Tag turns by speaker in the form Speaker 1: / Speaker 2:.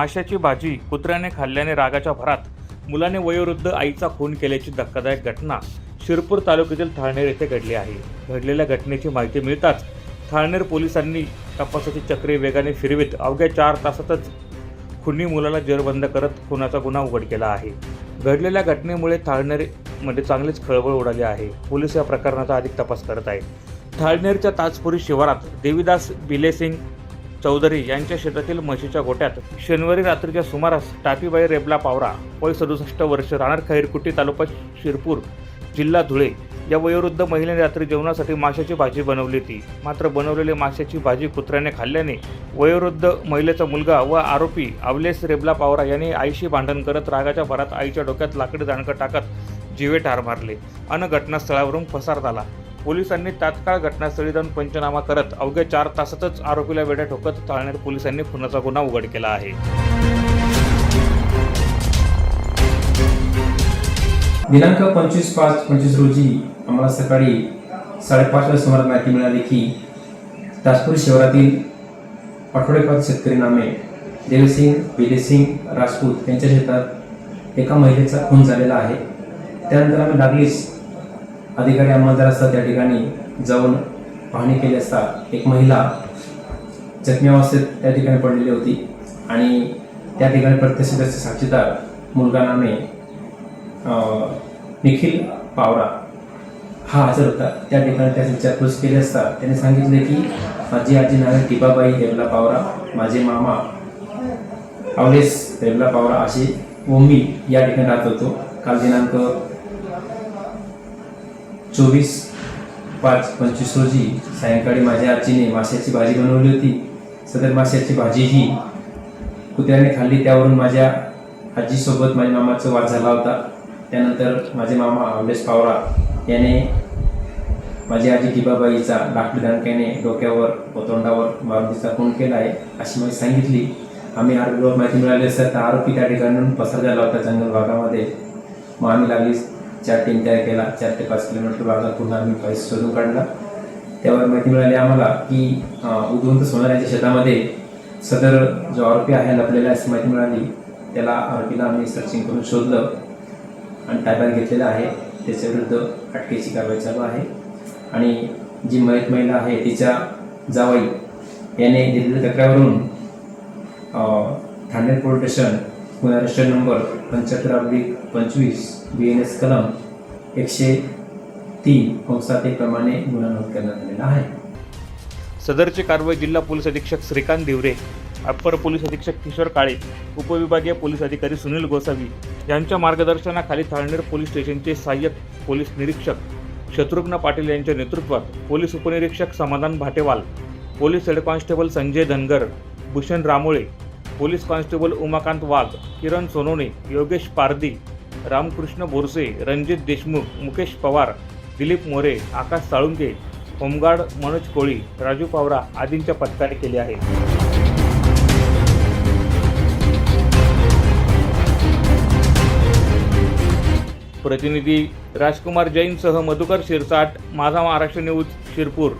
Speaker 1: माशाची भाजी कुत्र्याने खाल्ल्याने रागाच्या भरात मुलाने वयोवृद्ध आईचा खून केल्याची धक्कादायक घटना शिरपूर तालुक्यातील थाळनेर येथे घडली आहे. घडलेल्या घटनेची माहिती मिळताच थाळनेर पोलिसांनी तपासाची चक्रे वेगाने फिरवीत अवघ्या चार तासातच खुनी मुलाला जेरबंद करत खुनाचा गुन्हा उघड केला आहे. घडलेल्या घटनेमुळे थाळनेरमध्ये चांगलीच खळबळ उडाली आहे. पोलीस या प्रकरणाचा अधिक तपास करत आहेत. थाळनेरच्या ताजपुरी शिवारात देवीदास बिलेसिंग चौधरी यांच्या शेतातील म्हशीच्या गोट्यात शनिवारी रात्रीच्या सुमारास टापीबाई रेबला पावरा वय सदुसष्ट वर्ष राहणार खैरकुट्टी तालुका शिरपूर जिल्हा धुळे. या वयोवृद्ध महिलेने रात्री जेवणासाठी माशाची भाजी बनवली होती. मात्र बनवलेली माशाची भाजी कुत्र्याने खाल्ल्याने वयोवृद्ध महिलेचा मुलगा व आरोपी अवलेस रेबला पावरा यांनी आईशी भांडण करत रागाच्या भरात आईच्या डोक्यात लाकडी दांडकं टाकत जीवे ठार मारले. अन घटनास्थळावरून पसार झाला. पोलिसांनी तात्काळ घटनास्थळी जाऊन पंचनामा करत अवघ्या चार तासातच आरोपीला वेड्या ठोकत ताळनेर पोलिसांनी खुनाचा गुन्हा उघड केला आहे.
Speaker 2: दिनांक पंचवीस पाच पंचवीस रोजी आम्हाला सकाळी साडेपाचच्या सुमारास माहिती मिळाली की ताजपूर शहरातील आठवडेपाच शेतकरी नामे देवसिंग विजयसिंग राजपूत यांच्या शेतात एका महिलेचा खून झालेला आहे. त्यानंतर आम्ही लागलीच अधिकारी अंमलदार असतात त्या ठिकाणी जाऊन पाहणी केली असता एक महिला जखमी अवस्थेत त्या ठिकाणी पडलेली होती आणि त्या ठिकाणी प्रत्यक्षदर्शी साक्षीदार मुलगा नामे निखिल पावरा हा हजर होता. त्या ठिकाणी त्याची विचारपूस केली असता त्याने सांगितले की माझी आजी नावे टिबाबाई रेवला पावरा माझे मामा अवलेस रेवला पावरा असे ओमी या ठिकाणी राहत होतो. काल दिनांक चोवीस पाच पंचवीस रोजी सायंकाळी माझ्या आजीने माशाची भाजी बनवली होती. सदर माशाची भाजी ही कुत्र्याने खाल्ली. त्यावरून माझ्या आजीसोबत माझ्या मामाचा वाद झाला होता. त्यानंतर माझे मामा अमलेश पावरा याने माझी आजी टिबाबाईचा लाकडी दणक्याने डोक्यावर व तोंडावर मारुतीचा खून केला आहे अशी माहिती सांगितली. आम्ही आरोपीवर माहिती मिळाली असता तर आरोपी त्या ठिकाणी पसार झाला होता जंगल भागामध्ये. मग आम्ही लागली चार तीन तयार केला चार ते पाच किलोमीटर भागात पुन्हा आम्ही पैसे शोधून काढला. त्यावर माहिती मिळाली आम्हाला की अं, उदवंत शेतामध्ये सदर जो आरोपी आहे लपलेला अशी माहिती मिळाली. त्याला आरोपीला आम्ही सर्चिंग करून शोधलं आणि ताब्यात घेतलेलं आहे. त्याच्याविरुद्ध अटकेची कारवाई चालू आहे. आणि जी मयत महिला आहे तिच्या जावई याने दिलेल्या तक्रारवरून ठाणे पोलीस स्टेशन गुन्हा नंबर पंच्याहत्तर अब्लिक पंचवीस बी एन एस कलम एकशे तीन कंसात प्रमाणे गुन्हा नोंद करण्यात आलेला आहे.
Speaker 1: सदरची कारवाई जिल्हा पोलीस अधीक्षक श्रीकांत दिवरे अप्पर पोलीस अधीक्षक किशोर काळे उपविभागीय पोलीस अधिकारी सुनील गोसावी यांच्या मार्गदर्शनाखाली थाळनेर पोलीस स्टेशनचे सहाय्यक पोलीस निरीक्षक शत्रुघ्न पाटील यांच्या नेतृत्वात पोलीस उपनिरीक्षक Samadhan Bhatewal police head constable Sanjay Dhangar Bhushan Ramole police constable Umakant Wagh Kiran Sonone Yogesh Pardi Ramkrishna Borse Ranjit Deshmukh Mukesh Pawar Dilip More Akash Salunke home guard Manoj Koli Raju Pawara आदींच्या पथकाने केले आहे प्रतिनिधी राजकुमार जैनसह मधुकर शिरसाट माझा Maharashtra news Shirpur.